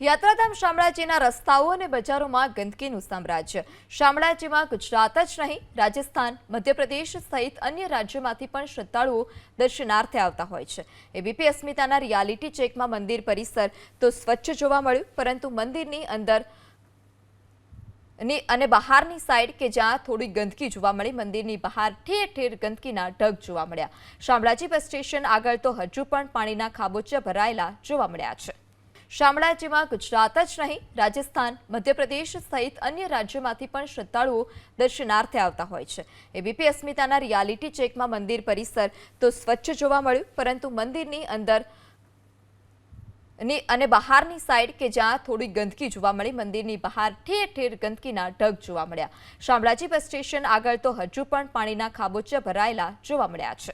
યાત્રાધામ શામળાજીના રસ્તાઓ અને બજારોમાં ગંદકીનું સામ્રાજ્ય. શામળાજીમાં ગુજરાત જ નહીં, રાજસ્થાન, મધ્યપ્રદેશ સહિત અન્ય રાજ્યોમાંથી પણ શ્રદ્ધાળુઓ દર્શનાર્થે આવતા હોય છે. એબીપી અસ્મિતાના રિયાલિટી ચેકમાં મંદિર પરિસર તો સ્વચ્છ જોવા મળ્યું, પરંતુ મંદિરની અંદર અને બહારની સાઈડ કે જ્યાં થોડી ગંદકી જોવા મળી, મંદિરની બહાર ઠેર ઠેર ગંદકીના ઢગ જોવા મળ્યા. શામળાજી બસ સ્ટેશન આગળ તો હજુ પણ પાણીના ખાબોચિયા ભરાયેલા જોવા મળ્યા છે. શામળાજીમાં ગુજરાત જ નહીં, રાજસ્થાન, મધ્યપ્રદેશ સહિત અન્ય રાજ્યોમાંથી પણ શ્રદ્ધાળુઓ દર્શનાર્થે આવતા હોય છે. એબીપી અસ્મિતાના રિયાલિટી ચેકમાં મંદિર પરિસર તો સ્વચ્છ જોવા મળ્યું, પરંતુ મંદિરની અંદરની અને બહારની સાઈડ કે જ્યાં થોડી ગંદકી જોવા મળી, મંદિરની બહાર ઠેર ઠેર ગંદકીના ઢગ જોવા મળ્યા. શામળાજી બસ સ્ટેશન આગળ તો હજુ પણ પાણીના ખાબોચિયા ભરાયેલા જોવા મળ્યા છે.